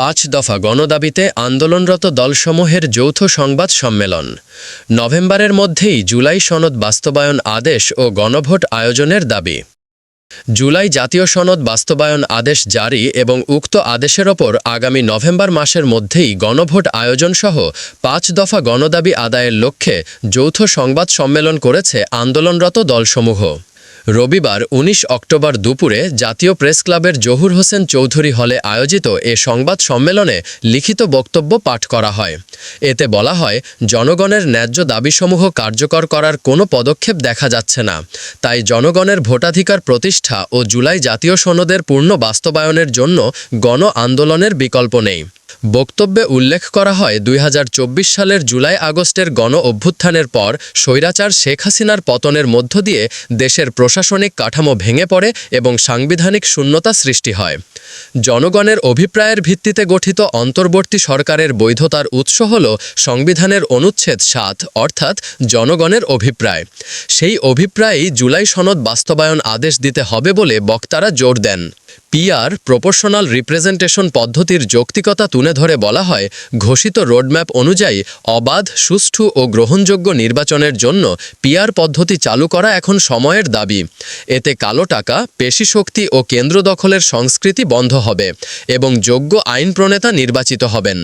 পাঁচ দফা গণদাবিতে আন্দোলনরত দলসমূহের যৌথ সংবাদ সম্মেলন। নভেম্বরের মধ্যেই জুলাই সনদ বাস্তবায়ন আদেশ ও গণভোট আয়োজনের দাবি। জুলাই জাতীয় সনদ বাস্তবায়ন আদেশ জারি এবং উক্ত আদেশের ওপর আগামী নভেম্বর মাসের মধ্যেই গণভোট আয়োজনসহ পাঁচ দফা গণদাবি আদায়ের লক্ষ্যে যৌথ সংবাদ সম্মেলন করেছে আন্দোলনরত দলসমূহ। রবিবার ১৯ অক্টোবর দুপুরে জাতীয় প্রেস ক্লাবের জহুর হোসেন চৌধুরী হলে আয়োজিত এ সংবাদ সম্মেলনে লিখিত বক্তব্য পাঠ করা হয়। এতে বলা হয়, জনগণের ন্যায্য দাবিসমূহ কার্যকর করার কোনো পদক্ষেপ দেখা যাচ্ছে না। তাই জনগণের ভোটাধিকার প্রতিষ্ঠা ও জুলাই জাতীয় সনদের পূর্ণ বাস্তবায়নের জন্য গণ আন্দোলনের বিকল্প নেই। বক্তব্যে উল্লেখ করা হয়, দুই হাজার চব্বিশ সালের জুলাই আগস্টের গণ অভ্যুত্থানের পর স্বৈরাচার শেখ হাসিনার পতনের মধ্য দিয়ে দেশের প্রশাসনিক কাঠামো ভেঙে পড়ে এবং সাংবিধানিক শূন্যতা সৃষ্টি হয়। জনগণের অভিপ্রায়ের ভিত্তিতে গঠিত অন্তর্বর্তী সরকারের বৈধতার উৎস হল সংবিধানের অনুচ্ছেদ সাত, অর্থাৎ জনগণের অভিপ্রায়। সেই অভিপ্রায়েই জুলাই সনদ বাস্তবায়ন আদেশ দিতে হবে বলে বক্তারা জোর দেন। পিআর প্রপোর্শনাল রিপ্রেজেন্টেশন পদ্ধতির যৌক্তিকতা তুলে ধরে বলা হয়, ঘোষিত রোডম্যাপ অনুযায়ী অবাধ, সুষ্ঠু ও গ্রহণযোগ্য নির্বাচনের জন্য পিআর পদ্ধতি চালু করা এখন সময়ের দাবি। এতে কালো টাকা, পেশি শক্তি ও কেন্দ্র দখলের সংস্কৃতি বন্ধ হবে এবং যোগ্য আইন প্রণেতা নির্বাচিত হবেন।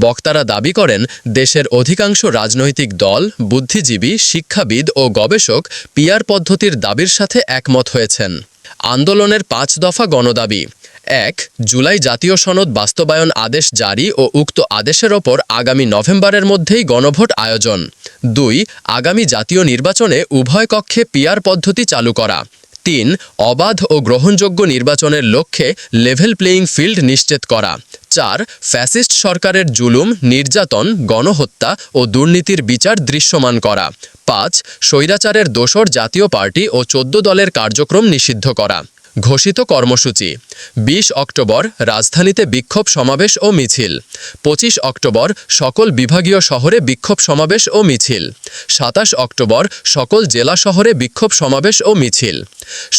বক্তারা দাবি করেন, দেশের অধিকাংশ রাজনৈতিক দল, বুদ্ধিজীবী, শিক্ষাবিদ ও গবেষক পিআর পদ্ধতির দাবির সাথে একমত হয়েছেন। আন্দোলনের পাঁচ দফা গণদাবি। এক, জুলাই জাতীয় সনদ বাস্তবায়ন আদেশ জারি ও উক্ত আদেশের ওপর আগামী নভেম্বরের মধ্যেই গণভোট আয়োজন। দুই, আগামী জাতীয় নির্বাচনে উভয় কক্ষে পিয়ার পদ্ধতি চালু করা। তিন, অবাধ ও গ্রহণযোগ্য নির্বাচনের লক্ষ্যে লেভেল প্লেয়িং ফিল্ড নিশ্চিত করা। চার ফ্যাসিস্ট সরকারের জুলুম, নির্যাতন, গণহত্যা ও দুর্নীতির বিচার দৃশ্যমান করা। পাঁচ, স্বৈরাচারের দোসর জাতীয় পার্টি ও চোদ্দ দলের কার্যক্রম নিষিদ্ধ করা। ঘোষিত কর্মসূচি। বিশ অক্টোবর রাজধানীতে বিক্ষোভ সমাবেশ ও মিছিল। পঁচিশ অক্টোবর সকল বিভাগীয় শহরে বিক্ষোভ সমাবেশ ও মিছিল। সাতাশ অক্টোবর সকল জেলা শহরে বিক্ষোভ সমাবেশ ও মিছিল।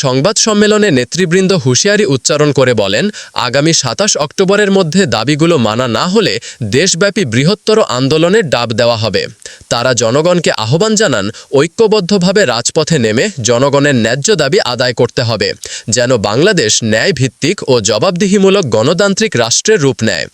সংবাদ সম্মেলনে নেতৃবৃন্দ হুঁশিয়ারি উচ্চারণ করে বলেন, আগামী সাতাশ অক্টোবরের মধ্যে দাবিগুলো মানা না হলে দেশব্যাপী বৃহত্তর আন্দোলনের ডাব দেওয়া হবে। তারা জনগণকে আহ্বান জানান, ঐক্যবদ্ধভাবে রাজপথে নেমে জনগণের ন্যায্য দাবি আদায় করতে হবে, যেন বাংলাদেশ ন্যায় ভিত্তিক ও জবাবদিহিমূলক গণতান্ত্রিক রাষ্ট্রের রূপ নেয়।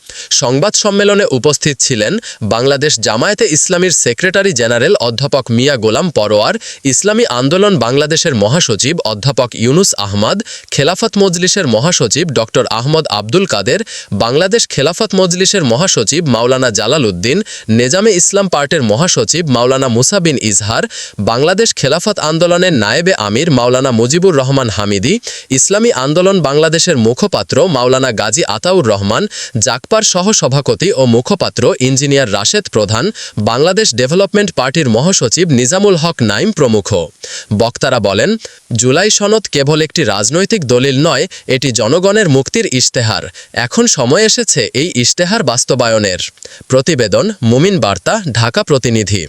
সংবাদ সম্মেলনে উপস্থিত ছিলেন বাংলাদেশ জামায়াতে ইসলামীর সেক্রেটারি জেনারেল অধ্যাপক মিয়া গোলাম পরোয়ার, ইসলামী আন্দোলন বাংলাদেশের মহাসচিব অধ্যাপক ইউনুস আহমদ, খেলাফত মজলিসের মহাসচিব ডক্টর আহমদ আব্দুল কাদের, বাংলাদেশ খেলাফত মজলিসের মহাসচিব মাওলানা জালাল উদ্দিন, নেজামে ইসলাম পার্টির মহাসচিব মাওলানা মুসা বিন ইজহার, বাংলাদেশ খেলাফত আন্দোলনের নায়েবে আমির মাওলানা মুজিবুর রহমান হামিদি ইসলামী আন্দোলন বাংলাদেশের মুখপাত্র মাওলানা গাজী আতাউর রহমান, জাকপার সহ সভাপতি ও মুখপাত্র ইঞ্জিনিয়ার রাশেদ প্রধান, বাংলাদেশ ডেভেলপমেন্ট পার্টির মহাসচিব নিজামুল হক নাইম প্রমুখ। বক্তারা বলেন, জুলাই সনদ কেবল একটি রাজনৈতিক দলিল নয়, এটি জনগণের মুক্তির ইশতেহার। এখন সময় এসেছে এই ইশতেহার বাস্তবায়নের। প্রতিবেদন মুমিন বার্তা, ঢাকা প্রতিনিধি।